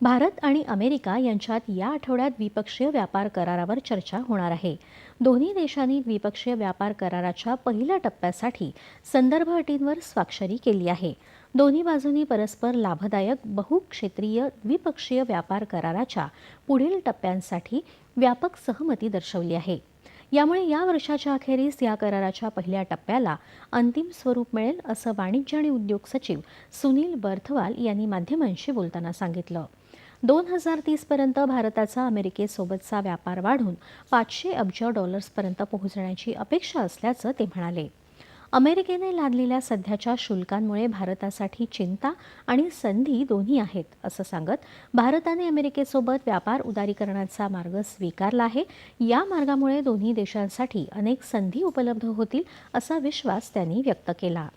भारत आणि अमेरिका यांच्यात या आठवड्यात द्विपक्षीय व्यापार करारावर चर्चा होणार आहे. दोन्ही देशांनी द्विपक्षीय व्यापार कराराच्या पहिल्या टप्प्यासाठी संदर्भ अटींवर स्वाक्षरी केली आहे. दोन्ही बाजूंनी परस्पर लाभदायक बहुक्षेत्रीय द्विपक्षीय व्यापार कराराच्या पुढील टप्प्यांसाठी व्यापक सहमती दर्शवली आहे. यामुळे या वर्षाच्या अखेरीस या कराराच्या पहिल्या टप्प्याला अंतिम स्वरूप मिळेल असं वाणिज्य आणि उद्योग सचिव सुनील बर्थवाल यांनी माध्यमांशी बोलताना सांगितलं. दोन हजार तीसपर्यंत भारताचा अमेरिकेसोबतचा व्यापार वाढून पाचशे अब्ज डॉलर्सपर्यंत पोहोचण्याची अपेक्षा असल्याचं ते म्हणाले. अमेरिकेने लादलेल्या सध्याच्या शुल्कांमुळे भारतासाठी चिंता आणि संधी दोन्ही आहेत असं सांगत भारताने अमेरिकेसोबत व्यापार उदारीकरणाचा मार्ग स्वीकारला आहे. या मार्गामुळे दोन्ही देशांसाठी अनेक संधी उपलब्ध होतील असा विश्वास त्यांनी व्यक्त केला.